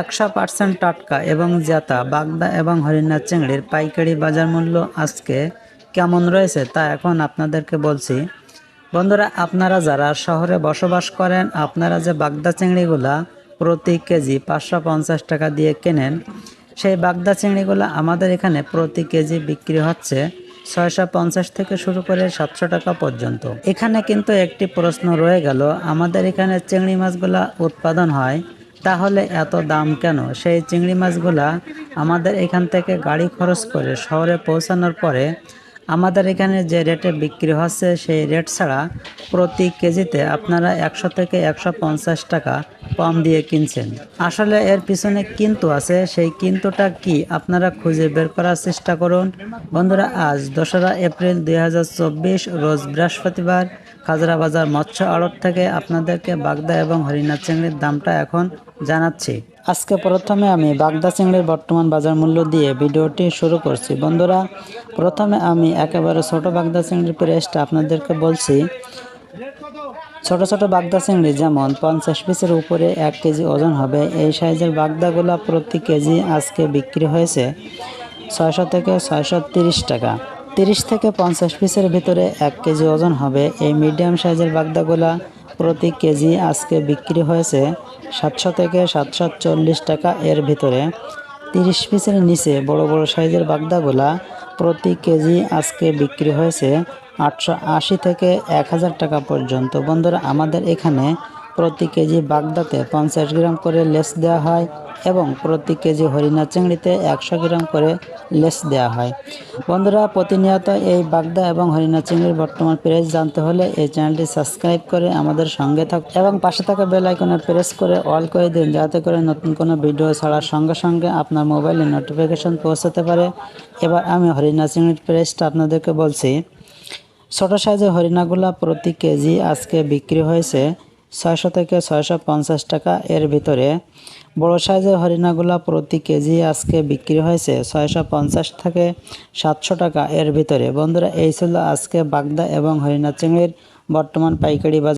একশো পার্সেন্ট টাটকা এবং জেতা বাগদা এবং হরিণা চিংড়ির পাইকারি বাজার মূল্য আজকে কেমন রয়েছে তা এখন আপনাদেরকে বলছি। বন্ধুরা, আপনারা যারা শহরে বসবাস করেন, আপনারা যে বাগদা চিংড়িগুলা প্রতি কেজি পাঁচশো পঞ্চাশ টাকা দিয়ে কেনেন, সেই বাগদা চিংড়িগুলো আমাদের এখানে প্রতি কেজি বিক্রি হচ্ছে ছয়শো পঞ্চাশ থেকে শুরু করে সাতশো টাকা পর্যন্ত। এখানে কিন্তু একটি প্রশ্ন রয়ে গেল, আমাদের এখানে চিংড়ি মাছগুলা উৎপাদন হয় তাহলে এত দাম কেন? সেই চিংড়ি মাছগুলা আমাদের এখান থেকে গাড়ি খরচ করে শহরে পৌঁছানোর পরে আমাদের এখানে যে রেটে বিক্রি হচ্ছে সেই রেট ছাড়া প্রতি কেজিতে আপনারা একশো থেকে একশো পঞ্চাশ টাকা কম দিয়ে কিনছেন। আসলে এর পিছনে কিন্তু আছে, সেই কিন্তুটা কি আপনারা খুঁজে বের করার চেষ্টা করুন। বন্ধুরা, আজ দোসরা এপ্রিল দু হাজার চব্বিশ, রোজ বৃহস্পতিবার খাজরা বাজার মৎস্য আড়ত থেকে আপনাদেরকে বাগদা এবং হরিণা চিংড়ির দামটা এখন জানাচ্ছি। আজকে প্রথমে আমি বাগদা চিংড়ির বর্তমান বাজার মূল্য দিয়ে ভিডিওটি শুরু করছি। বন্ধুরা, প্রথমে আমি একেবারে ছোট বাগদা চিংড়ির প্রেসটা আপনাদেরকে বলছি। ছোট ছোট বাগদা চিংড়ি যেমন পঞ্চাশ পিসের উপরে এক কেজি ওজন হবে, এই সাইজের বাগদাগুলো প্রতি কেজি আজকে বিক্রি হয়েছে ছয়শো থেকে ছয়শো টাকা। তিরিশ থেকে পঞ্চাশ পিসের ভিতরে এক কেজি ওজন হবে, এই মিডিয়াম সাইজের বাগদাগুলা প্রতি কেজি আজকে বিক্রি হয়েছে সাতশো থেকে সাতশো চল্লিশ টাকা এর ভিতরে। তিরিশ পিসের নিচে বড় বড় সাইজের বাগদাগুলা প্রতি কেজি আজকে বিক্রি হয়েছে আটশো আশি থেকে এক হাজার টাকা পর্যন্ত। বন্ধুরা, আমাদের এখানে প্রতি কেজি বাগদাতে পঞ্চাশ গ্রাম করে লেস দেওয়া হয় এবং প্রতি কেজি হরিণা চিংড়িতে একশো গ্রাম করে লেস দেওয়া হয়। বন্ধুরা, প্রতিনিয়ত এই বাগদা এবং হরিণা চিংড়ির বর্তমান প্রাইস জানতে হলে এই চ্যানেলটি সাবস্ক্রাইব করে আমাদের সঙ্গে থাক এবং পাশে থাকা বেল আইকনে প্রেস করে অল করে দিন যাতে করে নতুন কোনো ভিডিও ছাড়ার সঙ্গে সঙ্গে আপনার মোবাইলে নোটিফিকেশন পৌঁছাতে পারে। এবার আমি হরিণা চিংড়ির প্রাইসটা আপনাদেরকে বলছি, ছোট সাইজের হরিণাগুলা প্রতি কেজি আজকে বিক্রি হয়েছে ছয়শো থেকে ছয়শো পঞ্চাশ টাকা। এর ভিতরে বড় সাইজের হরিণাগুলা প্রতি কেজি আজকে বিক্রি হয়েছে ছয়শো পঞ্চাশ থেকে সাতশো টাকা। এর ভিতরে বন্ধুরা, এই ছিল আজকে বাগদা এবং হরিণা চিংড়ির বর্তমান পাইকারি বাজার।